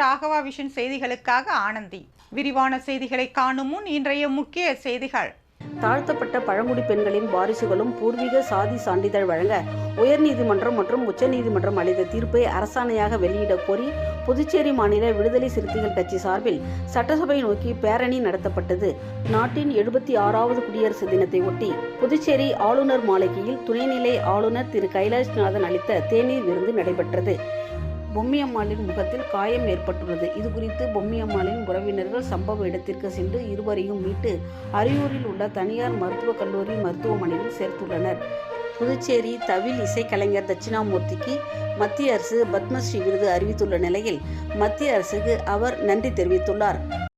Raghava vision செய்திகளுக்காக ஆனந்தி. விரிவான செய்திகளை காணும் முன் இன்றைய முக்கிய செய்திகள். தாழ்த்தப்பட்ட பழங்குடி பெண்களின் வாரிசுகளும் பூர்வீக சாதி சான்றிதழ் வழங்க உயர்நீதிமன்றம் மற்றும் உச்சநீதிமன்றம் அளித்த தீர்ப்பை அரசாணையாக வெளியிடக் கோரி புதுச்சேரி மாநில விடுதலை சிறுத்தைகள் கட்சி சார்பில் சட்டசபை நோக்கி பேரணி நடத்தப்பட்டது. நாட்டின் எழுபத்தி ஆறாவது குடியரசு தினத்தை ஒட்டி புதுச்சேரி ஆளுநர் மாளிகையில் துணைநிலை ஆளுநர் திரு கைலாஷ்நாதன் அளித்த தேநீர் விருந்து நடைபெற்றது. பொம்மியம்மாளின் முகத்தில் காயம் ஏற்பட்டுள்ளது. இது குறித்து பொம்மியம்மாளின் உறவினர்கள் சம்பவ இடத்திற்கு சென்று இருவரையும் மீட்டு அரியூரில் உள்ள தனியார் மருத்துவக் கல்லூரி மருத்துவமனையில் சேர்த்துள்ளனர். புதுச்சேரி தவில் இசைக்கலைஞர் தட்சிணாமூர்த்திக்கு மத்திய அரசு பத்மஸ்ரீ விருது அறிவித்துள்ள நிலையில் மத்திய அரசுக்கு அவர் நன்றி தெரிவித்துள்ளார்.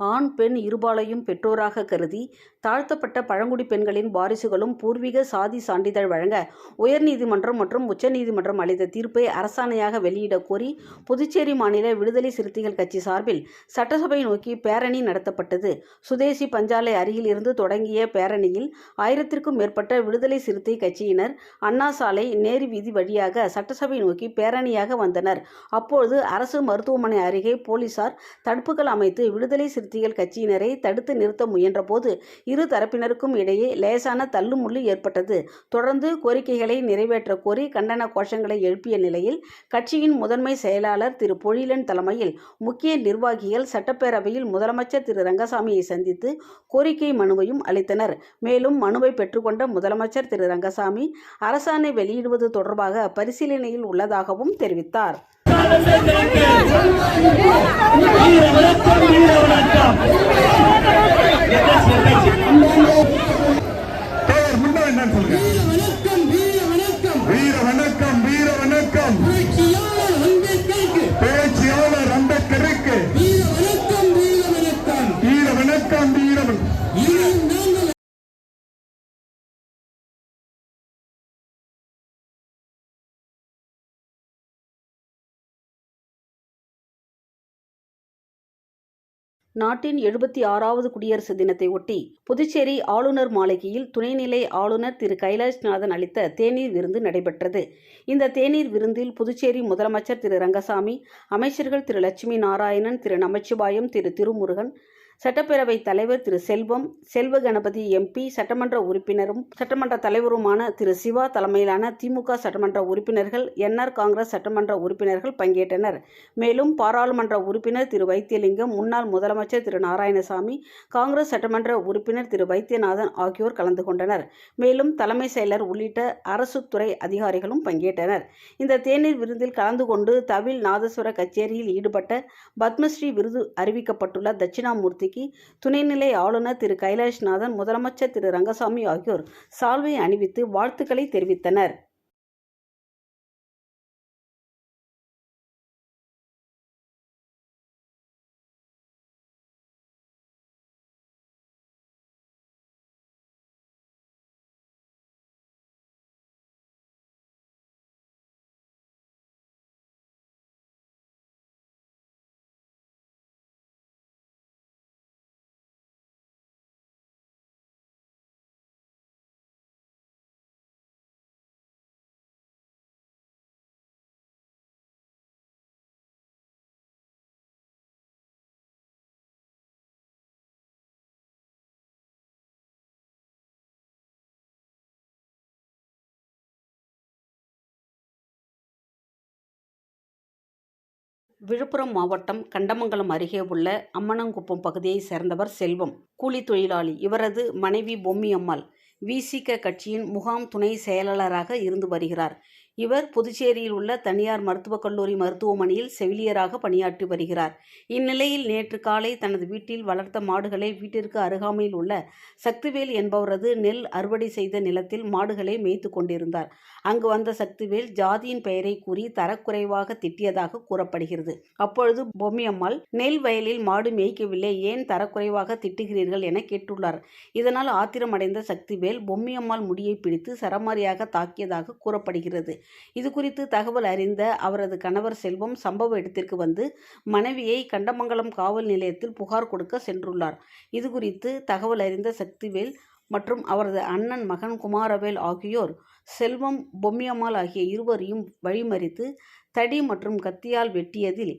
ஆண் பெண் இருபாலையும் பெற்றோராக கருதி தாழ்த்தப்பட்ட பழங்குடி பெண்களின் வாரிசுகளும் பூர்வீக சாதி சான்றிதழ் வழங்க உயர்நீதிமன்றம் மற்றும் உச்சநீதிமன்றம் அளித்த தீர்ப்பை அரசாணையாக வெளியிடக் கோரி புதுச்சேரி மாநில விடுதலை சிறுத்தைகள் கட்சி சார்பில் சட்டசபை நோக்கி பேரணி நடத்தப்பட்டது. சுதேசி பஞ்சாலை அருகில் இருந்து தொடங்கிய பேரணியில் ஆயிரத்திற்கும் மேற்பட்ட விடுதலை சிறுத்தை கட்சியினர் அண்ணா சாலை நேரு வீதி வழியாக சட்டசபை நோக்கி பேரணியாக வந்தனர். அப்பொழுது அரசு மருத்துவமனை அருகே போலீசார் தடுப்புகள் அமைத்து விடுதலை சிறுத்தைகள் கட்சியினரை தடுத்து நிறுத்த முயன்றபோது இரு தரப்பினருக்கும் இடையே லேசான தள்ளுமுள்ளு ஏற்பட்டது. தொடர்ந்து கோரிக்கைகளை நிறைவேற்ற கோரி கண்டன கோஷங்களை எழுப்பிய நிலையில் கட்சியின் முதன்மை செயலாளர் திரு பொழிலன் தலைமையில் முக்கிய நிர்வாகிகள் சட்டப்பேரவையில் முதலமைச்சர் திரு ரங்கசாமியை சந்தித்து கோரிக்கை மனுவையும் அளித்தனர். மேலும் மனுவை பெற்றுக்கொண்ட முதலமைச்சர் திரு ரங்கசாமி அரசாணை வெளியிடுவது தொடர்பாக பரிசீலனையில் உள்ளதாகவும் தெரிவித்தார். பெயர் நாட்டின் எழுபத்தி ஆறாவது குடியரசு தினத்தை ஒட்டி புதுச்சேரி ஆளுநர் மாளிகையில் துணைநிலை ஆளுநர் திரு கைலாஷ்நாதன் அளித்த தேநீர் விருந்து நடைபெற்றது. இந்த தேநீர் விருந்தில் புதுச்சேரி முதலமைச்சர் திரு ரங்கசாமி அமைச்சர்கள் திரு லட்சுமி நாராயணன் திரு நமச்சிவாயம் திரு திருமுருகன் சட்டப்பேரவைத் தலைவர் திரு செல்வம் செல்வ கணபதி எம்பி சட்டமன்ற உறுப்பினரும் சட்டமன்ற தலைவருமான திரு சிவா தலைமையிலான திமுக சட்டமன்ற உறுப்பினர்கள் என்ஆர் காங்கிரஸ் சட்டமன்ற உறுப்பினர்கள் பங்கேற்றனர். மேலும் பாராளுமன்ற உறுப்பினர் திரு வைத்தியலிங்கம் முன்னாள் முதலமைச்சர் திரு நாராயணசாமி காங்கிரஸ் சட்டமன்ற உறுப்பினர் திரு வைத்தியநாதன் ஆகியோர் கலந்து கொண்டனர். மேலும் தலைமை செயலர் உள்ளிட்ட அரசு துறை அதிகாரிகளும் பங்கேற்றனர். இந்த தேநீர் விருந்தில் கலந்து கொண்டு தவில் நாதஸ்வர கச்சேரியில் ஈடுபட்ட பத்மஸ்ரீ விருது அறிவிக்கப்பட்டுள்ள தட்சிணாமூர்த்தி தட்சிணாமூர்த்திக்கு துணைநிலை ஆளுநர் திரு கைலாஷ்நாதன் முதலமைச்சர் திரு ரங்கசாமி ஆகியோர் சால்வை அணிவித்து வாழ்த்துக்களை தெரிவித்தனர். விழுப்புரம் மாவட்டம் கண்டமங்கலம் அருகே உள்ள அம்மனங்குப்பம் பகுதியைச் சேர்ந்தவர் செல்வம். கூலி தொழிலாளி இவரது மனைவி பொம்மி அம்மாள் விசிக கட்சியின் முகாம் துணை செயலாளராக இருந்து வருகிறார். இவர் புதுச்சேரியில் உள்ள தனியார் மருத்துவக் கல்லூரி மருத்துவமனையில் செவிலியராக பணியாற்றி வருகிறார். இந்நிலையில் நேற்று காலை தனது வீட்டில் வளர்த்த மாடுகளை வீட்டிற்கு அருகாமையில் உள்ள சக்திவேல் என்பவரது நெல் அறுவடை செய்த நிலத்தில் மாடுகளை மேய்த்து கொண்டிருந்தார். அங்கு வந்த சக்திவேல் ஜாதியின் பெயரை கூறி தரக்குறைவாக திட்டியதாக கூறப்படுகிறது. அப்பொழுது பொம்மியம்மாள் நெல் வயலில் மாடு மேய்க்கவில்லை ஏன் தரக்குறைவாக திட்டுகிறீர்கள் என கேட்டுள்ளார். இதனால் ஆத்திரமடைந்த சக்திவேல் பொம்மியம்மாள் முடியை பிடித்து சரமாரியாக தாக்கியதாக கூறப்படுகிறது. இது குறித்து தகவல் அறிந்த அவரது கணவர் செல்வம் சம்பவ இடத்திற்கு வந்து மனைவியை கண்டமங்கலம் காவல் நிலையத்தில் புகார் கொடுக்க சென்றுள்ளார். இது குறித்து தகவல் அறிந்த சக்திவேல் மற்றும் அவரது அண்ணன் மகன் குமாரவேல் ஆகியோர் செல்வம் பொம்மியம்மாள் ஆகிய இருவரையும் வழிமறித்து தடி மற்றும் கத்தியால் வெட்டியதில்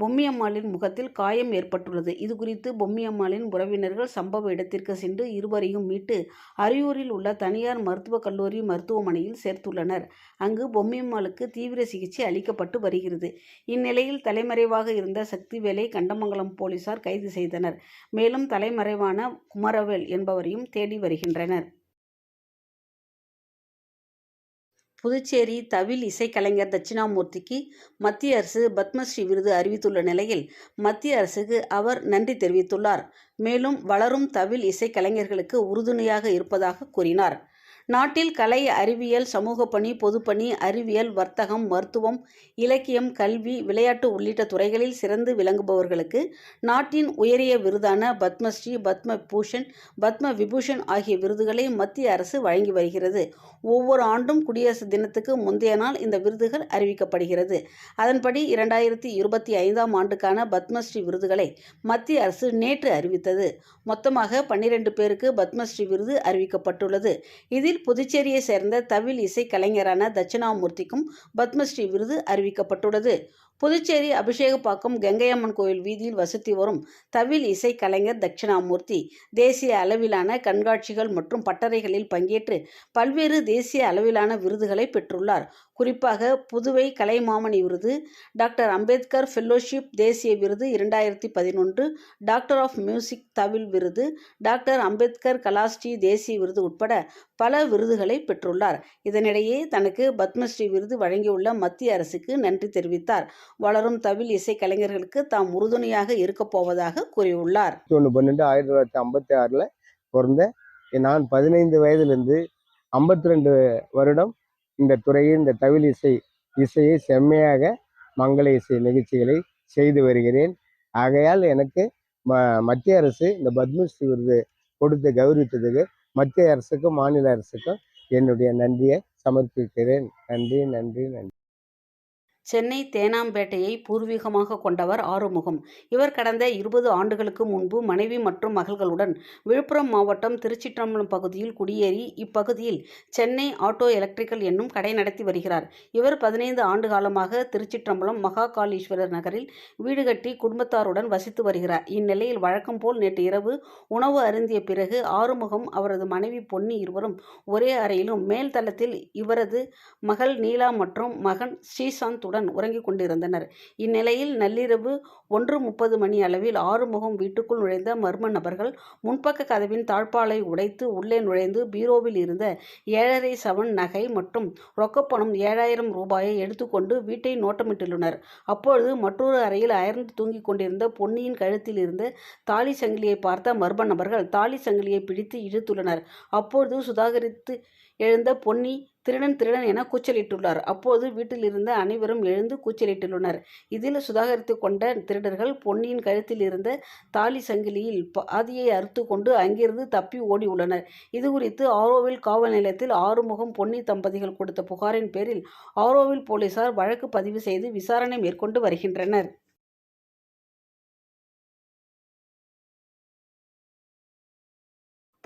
பொம்மியம்மாளின் முகத்தில் காயம் ஏற்பட்டுள்ளது. இது குறித்து பொம்மியம்மாளின் உறவினர்கள் சம்பவ இடத்திற்கு சென்று இருவரையும் மீட்டு அரியூரில் உள்ள தனியார் மருத்துவக் கல்லூரி மருத்துவமனையில் சேர்த்துள்ளனர். அங்கு பொம்மியம்மாளுக்கு தீவிர சிகிச்சை அளிக்கப்பட்டு வருகிறது. இந்நிலையில் தலைமறைவாக இருந்த சக்திவேலை கண்டமங்கலம் போலீசார் கைது செய்தனர். மேலும் தலைமறைவான குமரவேல் என்பவரையும் தேடி வருகின்றனர். புதுச்சேரி தவில் இசைக்கலைஞர் தட்சிணாமூர்த்திக்கு மத்திய அரசு பத்மஸ்ரீ விருது அறிவித்துள்ள நிலையில் மத்திய அரசுக்கு அவர் நன்றி தெரிவித்துள்ளார். மேலும் வளரும் தவில் இசைக்கலைஞர்களுக்கு உறுதுணையாக இருப்பதாக கூறினார். நாட்டில் கலை அறிவியல் சமூக பணி பொதுப்பணி அறிவியல் வர்த்தகம் மருத்துவம் இலக்கியம் கல்வி விளையாட்டு உள்ளிட்ட துறைகளில் சிறந்து விளங்குபவர்களுக்கு நாட்டின் உயரிய விருதான பத்மஸ்ரீ பத்ம பூஷன் பத்ம விபூஷன் ஆகிய விருதுகளை மத்திய அரசு வழங்கி வருகிறது. ஒவ்வொரு ஆண்டும் குடியரசு தினத்துக்கு முந்தைய நாள் இந்த விருதுகள் அறிவிக்கப்படுகிறது. அதன்படி இரண்டாயிரத்தி இருபத்தி ஐந்தாம் ஆண்டுக்கான பத்மஸ்ரீ விருதுகளை மத்திய அரசு நேற்று அறிவித்தது. மொத்தமாக பன்னிரண்டு பேருக்கு பத்மஸ்ரீ விருது அறிவிக்கப்பட்டுள்ளது. இதில் புதுச்சேரியை சேர்ந்த தவில் இசை கலைஞரான தட்சிணாமூர்த்திக்கும் பத்மஸ்ரீ விருது அறிவிக்கப்பட்டுள்ளது. புதுச்சேரி அபிஷேகப்பாக்கம் கங்கையம்மன் கோயில் வீதியில் வசித்து வரும் தவில் இசை கலைஞர் தட்சிணாமூர்த்தி தேசிய அளவிலான கண்காட்சிகள் மற்றும் பட்டறைகளில் பங்கேற்று பல்வேறு தேசிய அளவிலான விருதுகளை பெற்றுள்ளார். குறிப்பாக புதுவை கலைமாமணி விருது டாக்டர் அம்பேத்கர் ஃபெல்லோஷிப் தேசிய விருது இரண்டாயிரத்தி பதினொன்று டாக்டர் ஆஃப் மியூசிக் தவில் விருது டாக்டர் அம்பேத்கர் கலாஸ்ரீ தேசிய விருது உட்பட பல விருதுகளை பெற்றுள்ளார். இதனிடையே தனக்கு பத்மஸ்ரீ விருது வழங்கியுள்ள மத்திய அரசுக்கு நன்றி தெரிவித்தார். வளரும் தவில் இசை கலைஞர்களுக்கு தாம் உறுதுணையாக இருக்கப் போவதாக கூறியுள்ளார். ஒன்று பன்னெண்டு ஆயிரத்தி தொள்ளாயிரத்தி ஐம்பத்தி ஆறில் பிறந்த நான் பதினைந்து வயதிலிருந்து ஐம்பத்தி ரெண்டு வருடம் இந்த துறையில் இந்த தவில் இசை இசையை செம்மையாக மங்கள இசை நிகழ்ச்சிகளை செய்து வருகிறேன். ஆகையால் எனக்கு ம மத்திய அரசு இந்த பத்மஸ்ரீ விருது கொடுத்து கௌரவித்ததுக்கு மத்திய அரசுக்கும் மாநில அரசுக்கும் என்னுடைய நன்றியை சமர்ப்பிக்கிறேன். நன்றி நன்றி நன்றி. சென்னை தேனாம்பேட்டையை பூர்வீகமாக கொண்டவர் ஆறுமுகம். இவர் கடந்த இருபது ஆண்டுகளுக்கு முன்பு மனைவி மற்றும் மகள்களுடன் விழுப்புரம் மாவட்டம் திருச்சிற்றம்பலம் பகுதியில் குடியேறி இப்பகுதியில் சென்னை ஆட்டோ எலக்ட்ரிக்கல் என்னும் கடை நடத்தி வருகிறார். இவர் பதினைந்து ஆண்டு காலமாக திருச்சிற்றம்பலம் மகாகாலீஸ்வரர் நகரில் வீடு கட்டி குடும்பத்தாருடன் வசித்து வருகிறார். இந்நிலையில் வழக்கம் போல் நேற்று இரவு உணவு அருந்திய பிறகு ஆறுமுகம் அவரது மனைவி பொன்னி இருவரும் ஒரே அறையிலும் மேல் தளத்தில் இவரது மகள் நீலா மற்றும் மகன் ஸ்ரீசாந்துடன் உறங்கிக் கொண்டிருந்தனர். இந்நிலையில் நள்ளிரவு ஒன்று முப்பது மணி அளவில் ஆறுமுகம் வீட்டுக்குள் நுழைந்த மர்ம நபர்கள் முன்பக்க கதவின் தாழ்பாலை உடைத்து உள்ளே நுழைந்து பீரோவில் இருந்த ஏழரை சவன் நகை மற்றும் ரொக்கப்பணம் ஏழாயிரம் ரூபாயை எடுத்துக்கொண்டு வீட்டை நோட்டமிட்டுள்ளனர். அப்பொழுது மற்றொரு அறையில் அயர்ந்து தூங்கிக் கொண்டிருந்த பொன்னியின் கழுத்தில் இருந்த தாலி சங்கிலியை பார்த்த மர்ம நபர்கள் தாலி சங்கிலியை பிடித்து இழுத்துள்ளனர். அப்பொழுது சுதாகரித்து எழுந்த பொன்னி திருடன் திருடன் என கூச்சலிட்டுள்ளார். அப்போது வீட்டில் இருந்த அனைவரும் எழுந்து கூச்சலிட்டுள்ளனர். இதில் சுதாகரித்து கொண்ட திருடர்கள் பொன்னியின் கழுத்தில் இருந்த தாலி சங்கிலியில் பாதியை அறுத்து கொண்டு அங்கிருந்து தப்பி ஓடி உள்ளனர் இதுகுறித்து ஆரோவில் காவல் நிலையத்தில் ஆறுமுகம் பொன்னி தம்பதிகள் கொடுத்த புகாரின் பேரில் ஆரோவில் போலீசார் வழக்கு பதிவு செய்து விசாரணை மேற்கொண்டு வருகின்றனர்.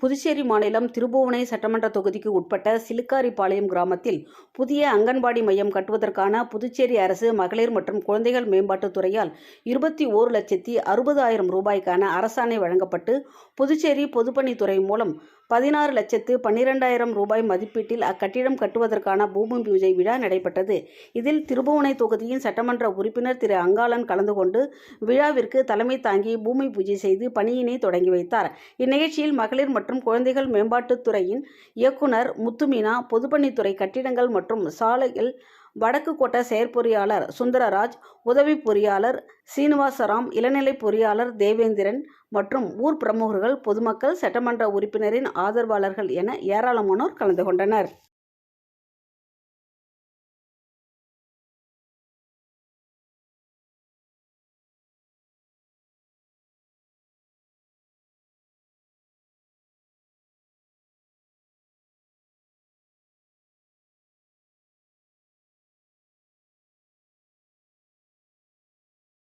புதுச்சேரி மாநிலம் திருபுவனை சட்டமன்ற தொகுதிக்கு உட்பட்ட சிலுக்காரிபாளையம் கிராமத்தில் புதிய அங்கன்வாடி மையம் கட்டுவதற்கான புதுச்சேரி அரசு மகளிர் மற்றும் குழந்தைகள் மேம்பாட்டுத் துறையால் இருபத்தி ஓரு லட்சத்தி அறுபதாயிரம் ரூபாய்க்கான அரசாணை வழங்கப்பட்டு புதுச்சேரி பொதுப்பணித்துறை மூலம் பதினாறு லட்சத்து பன்னிரெண்டாயிரம் ரூபாய் மதிப்பீட்டில் அக்கட்டிடம் கட்டுவதற்கான பூமி பூஜை விழா நடைபெற்றது. இதில் திருபுவனை தொகுதியின் சட்டமன்ற உறுப்பினர் திரு. அங்காளன் கலந்து கொண்டு விழாவிற்கு தலைமை தாங்கி பூமி பூஜை செய்து பணியினை தொடங்கி வைத்தார். இந்நிகழ்ச்சியில் மகளிர் மற்றும் குழந்தைகள் மேம்பாட்டுத் துறையின் இயக்குனர் முத்துமீனா பொதுப்பணித்துறை கட்டிடங்கள் மற்றும் சாலைகள் வடக்கு கோட்ட செயற்பொறியாளர் சுந்தரராஜ் உதவி பொறியாளர் சீனிவாசராம் இளநிலை பொறியாளர் தேவேந்திரன் மற்றும் ஊர் பிரமுகர்கள் பொதுமக்கள் சட்டமன்ற உறுப்பினரின் ஆதரவாளர்கள் என ஏராளமானோர் கலந்து கொண்டனர்.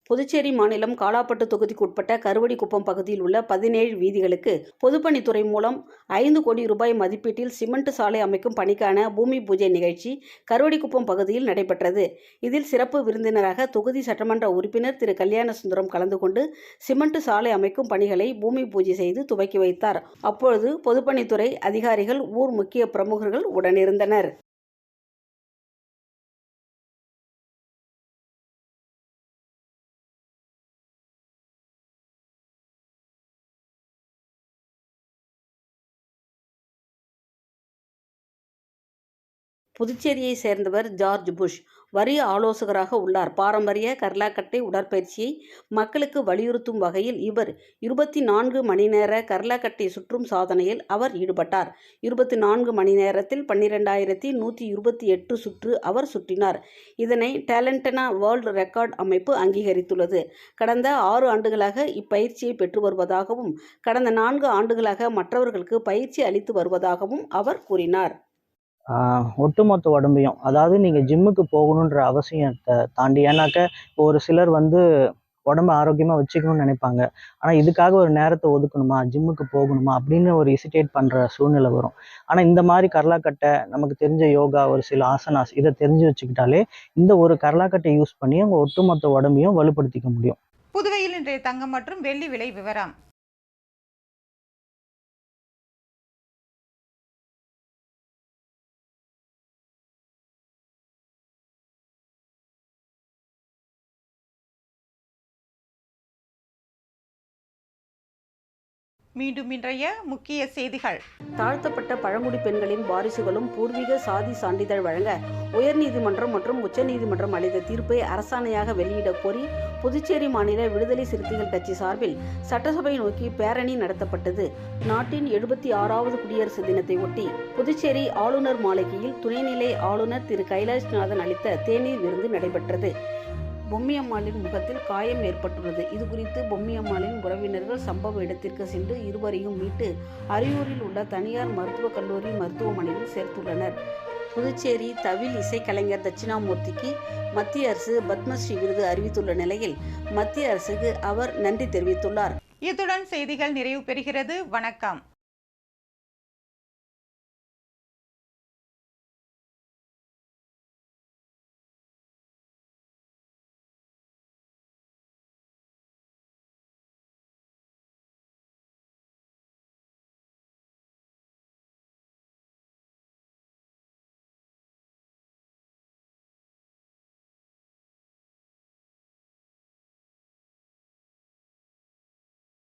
புதுச்சேரி மாநிலம் காலாப்பட்டு தொகுதிக்கு உட்பட்ட கருவடிக்குப்பம் பகுதியில் உள்ள பதினேழு வீதிகளுக்கு பொதுப்பணித்துறை மூலம் ஐந்து கோடி ரூபாய் மதிப்பீட்டில் சிமெண்ட் சாலை அமைக்கும் பணிக்கான பூமி பூஜை நிகழ்ச்சி கருவடிக்குப்பம் பகுதியில் நடைபெற்றது. இதில் சிறப்பு விருந்தினராக தொகுதி சட்டமன்ற உறுப்பினர் திரு. கல்யாண சுந்தரம் கலந்து கொண்டு சிமெண்ட் சாலை அமைக்கும் பணிகளை பூமி பூஜை செய்து துவக்கி வைத்தார். அப்பொழுது பொதுப்பணித்துறை அதிகாரிகள் ஊர் முக்கிய பிரமுகர்கள் உடனிருந்தனர். புதுச்சேரியை சேர்ந்தவர் ஜார்ஜ் புஷ். வரி ஆலோசகராக உள்ளார். பாரம்பரிய கர்லாக்கட்டை உடற்பயிற்சியை மக்களுக்கு வலியுறுத்தும் வகையில் இவர் இருபத்தி நான்கு மணி நேர கர்லாக்கட்டை சுற்றும் சாதனையில் அவர் ஈடுபட்டார். இருபத்தி நான்கு மணி நேரத்தில் பன்னிரெண்டாயிரத்தி நூற்றி இருபத்தி எட்டு சுற்று அவர் சுற்றினார். இதனை டேலண்டனா வேர்ல்டு ரெக்கார்ட் அமைப்பு அங்கீகரித்துள்ளது. கடந்த ஆறு ஆண்டுகளாக இப்பயிற்சியை பெற்று வருவதாகவும் கடந்த நான்கு ஆண்டுகளாக மற்றவர்களுக்கு பயிற்சி அளித்து வருவதாகவும் அவர் கூறினார். ஒட்டுமொத்த உடம்பையும். அதாவது நீங்கள் ஜிம்முக்கு போகணுன்ற அவசியத்தை தாண்டி ஏன்னாக்க இப்போ ஒரு சிலர் வந்து உடம்ப ஆரோக்கியமாக வச்சுக்கணும்னு நினைப்பாங்க. ஆனால் இதுக்காக ஒரு நேரத்தை ஒதுக்கணுமா? ஜிம்முக்கு போகணுமா? அப்படின்னு ஒரு இசிட்டேட் பண்ணுற சூழ்நிலை வரும். ஆனால் இந்த மாதிரி கர்லாக்கட்டை நமக்கு தெரிஞ்ச யோகா ஒரு சில ஆசனாஸ் இதை தெரிஞ்சு வச்சுக்கிட்டாலே இந்த ஒரு கரலாக்கட்டை யூஸ் பண்ணி உங்கள் ஒட்டுமொத்த உடம்பையும் வலுப்படுத்திக்க முடியும். புதுவையில் இன்றைய தங்கம் மற்றும் வெள்ளி விலை விவரம். மீண்டும் இன்றைய முக்கிய செய்திகள். தாழ்த்தப்பட்ட பழங்குடி பெண்களின் வாரிசுகளும் பூர்வீக சாதி சான்றிதழ் வழங்க உயர்நீதிமன்றம் மற்றும் உச்சநீதிமன்றம் அளித்த தீர்ப்பை அரசாணையாக வெளியிட கோரி புதுச்சேரி மாநில விடுதலை சிறுத்தைகள் கட்சி சார்பில் சட்டசபை நோக்கி பேரணி நடத்தப்பட்டது. நாட்டின் எழுபத்தி ஆறாவது குடியரசு தினத்தை ஒட்டி புதுச்சேரி ஆளுநர் மாளிகையில் துணைநிலை ஆளுநர் திரு கைலாஷ்நாதன் அளித்த தேநீர் விருந்து நடைபெற்றது. பொம்மியம்மாளின் முகத்தில் காயம் ஏற்பட்டுள்ளது. இது குறித்து பொம்மியம்மாளின் உறவினர்கள் சம்பவ இடத்திற்கு சென்று இருவரையும் மீட்டு அரியூரில் உள்ள தனியார் மருத்துவக் கல்லூரி மருத்துவமனையில் சேர்த்துள்ளனர். புதுச்சேரி தவில் இசைக்கலைஞர் தட்சிணாமூர்த்திக்கு மத்திய அரசு பத்மஸ்ரீ விருது அறிவித்துள்ள நிலையில் மத்திய அரசுக்கு அவர் நன்றி தெரிவித்துள்ளார். இத்துடன் செய்திகள் நிறைவு பெறுகிறது. வணக்கம்.